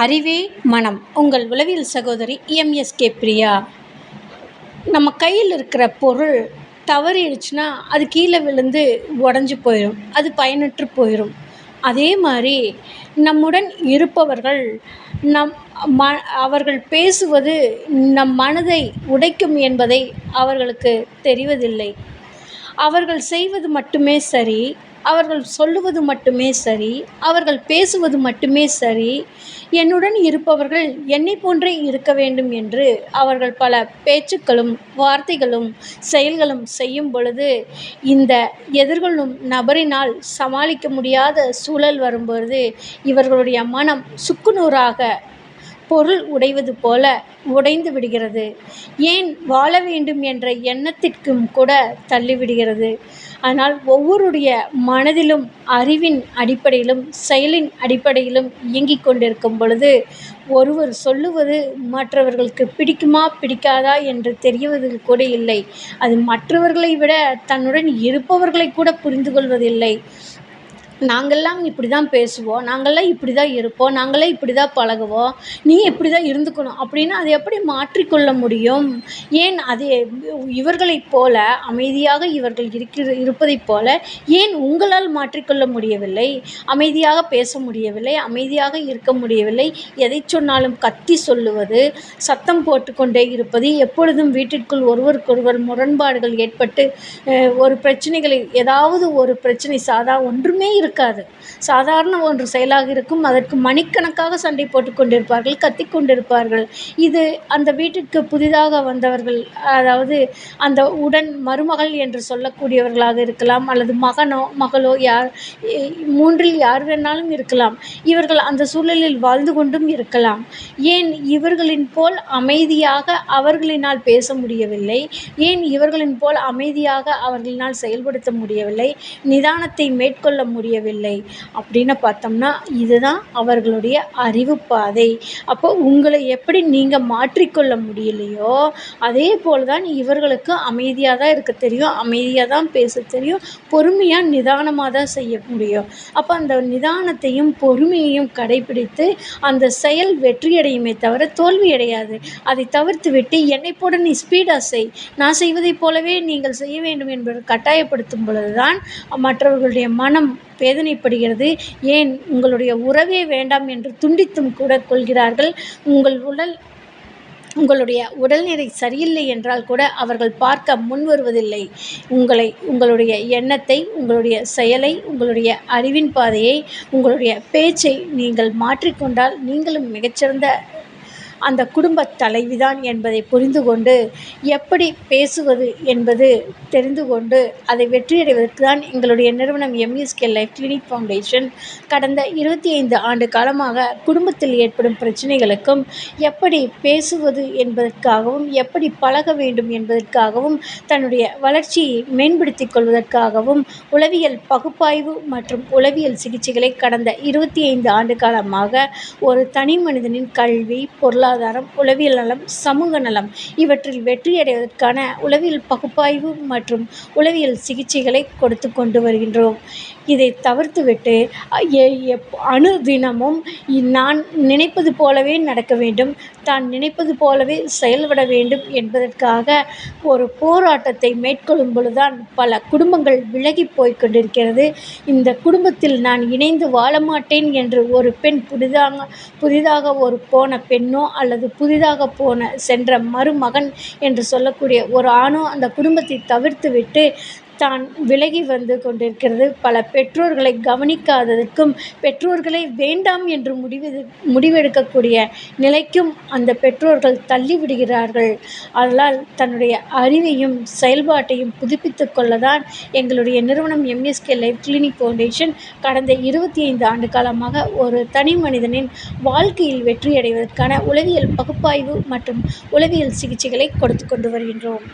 அறிவே மனம். உங்கள் உளவியல் சகோதரி எம்எஸ்கே பிரியா. நம்ம கையில் இருக்கிற பொருள் தவறிடுச்சுன்னா அது கீழே விழுந்து உடஞ்சி போயிடும் அது பயனற்று போயிடும் அதே மாதிரி நம்முடன் இருப்பவர்கள் நம் ம அவர்கள் பேசுவது நம் மனதை உடைக்கும் என்பதை அவர்களுக்கு தெரிவதில்லை. அவர்கள் செய்வது மட்டுமே சரி அவர்கள் சொல்லுவது மட்டுமே சரி அவர்கள் பேசுவது மட்டுமே சரி என்னுடன் இருப்பவர்கள் என்னை போன்றே இருக்க வேண்டும் என்று அவர்கள் பல பேச்சுக்களும் வார்த்தைகளும் செயல்களும் செய்யும் பொழுது இந்த எதிர்கொள்ளும் நபரினால் சமாளிக்க முடியாத சூழல் வரும்பொழுது இவர்களுடைய மனம் சுக்குநூறாக பொருள் உடைவது போல உடைந்து விடுகிறது. ஏன் வாழ வேண்டும் என்ற எண்ணத்திற்கும் கூட தள்ளிவிடுகிறது. ஆனால் ஒவ்வொருடைய மனதிலும் அறிவின் அடிப்படையிலும் செயலின் அடிப்படையிலும் இயங்கிக் கொண்டிருக்கும் பொழுது ஒருவர் சொல்லுவது மற்றவர்களுக்கு பிடிக்குமா பிடிக்காதா என்று தெரிவது கூட இல்லை. அது மற்றவர்களை விட தன்னுடன் இருப்பவர்களை கூட புரிந்து கொள்வதில்லை நாங்கள்லாம் இப்படி தான் பேசுவோம் நாங்கள்லாம் இப்படி தான் இருப்போம் நாங்களே இப்படி தான் பழகுவோம் நீ இப்படி தான் இருந்துக்கணும் அப்படின்னு அதை எப்படி மாற்றிக்கொள்ள முடியும்? ஏன் அது இவர்களைப் போல அமைதியாக இவர்கள் இருக்கிற இருப்பதைப் போல ஏன் உங்களால் மாற்றிக்கொள்ள முடியவில்லை? அமைதியாக பேச முடியவில்லை அமைதியாக இருக்க முடியவில்லை எதை சொன்னாலும் கத்தி சொல்லுவது சத்தம் போட்டுக்கொண்டே இருப்பது எப்பொழுதும் வீட்டிற்குள் ஒருவருக்கொருவர் முரண்பாடுகள் ஏற்பட்டு ஒரு பிரச்சனைகளை ஏதாவது ஒரு பிரச்சனை சாதா ஒன்றுமே இருக்க இருக்காது. சாதாரண ஒன்று செயலாக இருக்கும் அதற்கு மணிக்கணக்காக சண்டை போட்டுக் கொண்டிருப்பார்கள் கத்திக் கொண்டிருப்பார்கள். இது அந்த வீட்டிற்கு புதிதாக வந்தவர்கள் அதாவது அந்த உடன் மருமகள் என்று சொல்லக்கூடியவர்களாக இருக்கலாம் அல்லது மகனோ மகளோ யார் மூன்றில் யார் வேணாலும் இருக்கலாம். இவர்கள் அந்த சூழலில் வாழ்ந்து கொண்டும் இருக்கலாம். ஏன் இவர்களின் போல் அமைதியாக அவர்களினால் பேச முடியவில்லை? ஏன் இவர்களின் போல் அமைதியாக அவர்களினால் செயல்படுத்த முடியவில்லை? நிதானத்தை மேற்கொள்ள முடியவில்லை. முடியவில்லை அப்படின்னு பார்த்தோம்னா இதுதான் அவர்களுடைய அறிவு பாதை அப்போ உங்களை எப்படி நீங்கள் மாற்றிக்கொள்ள முடியலையோ அதே போல் தான் இவர்களுக்கு அமைதியாக தான் இருக்க தெரியும் அமைதியாக தான் பேச தெரியும் பொறுமையாக நிதானமாக தான் செய்ய முடியும். அப்போ அந்த நிதானத்தையும் பொறுமையையும் கடைபிடித்து அந்த செயல் வெற்றியடையுமே தவிர தோல்வி அடையாது. அதை தவிர்த்து விட்டு என்னை போட நீ ஸ்பீடாக செய். நான் செய்வதைப் போலவே நீங்கள் செய்ய வேண்டும் என்பதை கட்டாயப்படுத்தும் பொழுதுதான் மற்றவர்களுடைய மனம் வேதனைப்படுகிறது. ஏன் உங்களுடைய உறவே வேண்டாம் என்று துண்டித்தும் கூட கொள்கிறார்கள். உங்கள் உடல் உங்களுடைய உடல்நிலை சரியில்லை என்றால் கூட அவர்கள் பார்க்க முன் வருவதில்லை. உங்களை உங்களுடைய எண்ணத்தை உங்களுடைய செயலை உங்களுடைய அறிவின் பாதையை உங்களுடைய பேச்சை நீங்கள் மாற்றிக்கொண்டால் நீங்களும் மிகச்சிறந்த அந்த குடும்பத் தலைவிதான் என்பதை புரிந்து கொண்டு எப்படி பேசுவது என்பது தெரிந்து கொண்டு அதை வெற்றியடைவதற்கு தான் எங்களுடைய நிறுவனம் எம்இஎஸ்கே லைஃப் கிளினிக் ஃபவுண்டேஷன் கடந்த இருபத்தி ஐந்து ஆண்டு காலமாக குடும்பத்தில் ஏற்படும் பிரச்சனைகளுக்கும் எப்படி பேசுவது என்பதற்காகவும் எப்படி பழக வேண்டும் என்பதற்காகவும் தன்னுடைய வளர்ச்சியை மேம்படுத்திக் கொள்வதற்காகவும் உளவியல் பகுப்பாய்வு மற்றும் உளவியல் சிகிச்சைகளை கடந்த இருபத்தி ஐந்து ஆண்டு காலமாக ஒரு தனி மனிதனின் கல்வி பொருளாதார பொருளாதாரம் உளவியல் நலம் சமூக நலம் இவற்றில் வெற்றியடைவதற்கான உளவியல் பகுப்பாய்வு மற்றும் உளவியல் சிகிச்சைகளை கொடுத்து கொண்டு வருகின்றோம். இதை தவிர்த்துவிட்டு அணுதினமும் நான் நினைப்பது போலவே நடக்க வேண்டும். தான் நினைப்பது போலவே செயல்பட வேண்டும் என்பதற்காக ஒரு போராட்டத்தை மேற்கொள்ளும் பொழுதுதான் பல குடும்பங்கள் விலகி போய் கொண்டிருக்கிறது. இந்த குடும்பத்தில் நான் இணைந்து வாழ மாட்டேன் என்று ஒரு பெண் புதிதாக புதிதாக ஒரு போன பெண்ணோ அல்லது புதிதாக போன சென்ற மருமகன் என்று சொல்லக்கூடிய ஒரு ஆணோ அந்த குடும்பத்தை தவிர்த்து விட்டு தான் விலகி வந்து கொண்டிருக்கிறது. பல பெற்றோர்களை கவனிக்காததற்கும் பெற்றோர்களை வேண்டாம் என்று முடிவு முடிவெடுக்கக்கூடிய நிலைக்கும் அந்த பெற்றோர்கள் தள்ளிவிடுகிறார்கள் அதனால் தன்னுடைய அறிவையும் செயல்பாட்டையும் புதுப்பித்து கொள்ள தான் எங்களுடைய நிறுவனம் எம்எஸ்கே லைஃப் கிளினிக் ஃபவுண்டேஷன் கடந்த இருபத்தி ஐந்து ஆண்டு காலமாக ஒரு தனி மனிதனின் வாழ்க்கையில் வெற்றியடைவதற்கான உளவியல் பகுப்பாய்வு மற்றும் உளவியல் சிகிச்சைகளை கொடுத்து கொண்டு வருகின்றோம்.